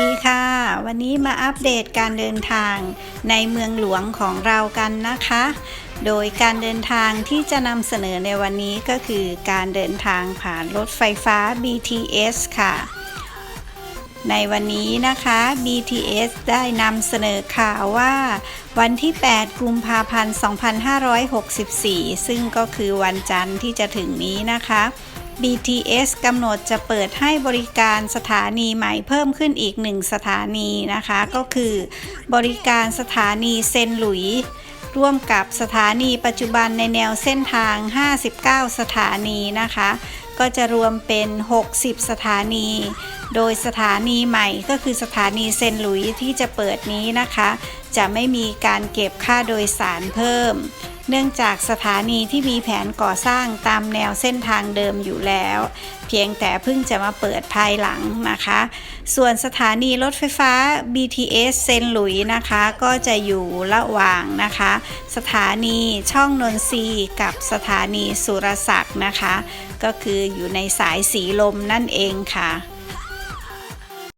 ดีค่ะ วันนี้มาอัปเดตการเดินทางในเมืองหลวงของเรากันนะคะ โดยการเดินทางที่จะนำเสนอในวันนี้ก็คือการเดินทางผ่านรถไฟฟ้า BTS ค่ะ ในวันนี้นะคะ BTS ได้นำเสนอข่าวว่า วันที่ 8 กุมภาพันธ์ 2564 ซึ่งก็คือวันจันทร์ที่จะถึงนี้นะคะ BTS กำหนดจะเปิดให้บริการสถานีใหม่เพิ่มขึ้นอีกหนึ่งสถานีนะคะ ก็คือบริการสถานีเซนหลุย ร่วมกับสถานีปัจจุบันในแนวเส้นทาง 59 สถานีนะคะ ก็จะรวมเป็น 60 สถานี โดยสถานีใหม่ก็คือสถานีเซนหลุยที่จะเปิดนี้นะคะ จะไม่มีการเก็บค่าโดยสารเพิ่ม เนื่องจากสถานีที่มีแผนก่อสร้างตามแนวเส้นทางเดิมอยู่แล้ว เพียงแต่เพิ่งจะมาเปิดภายหลังนะคะ ส่วนสถานีรถไฟฟ้า BTS เซนหลุยส์นะคะ ก็จะอยู่ระหว่างนะคะ สถานีช่องนนทรีกับสถานีสุรศักดิ์นะคะ ก็คืออยู่ในสายสีลมนั่นเองค่ะ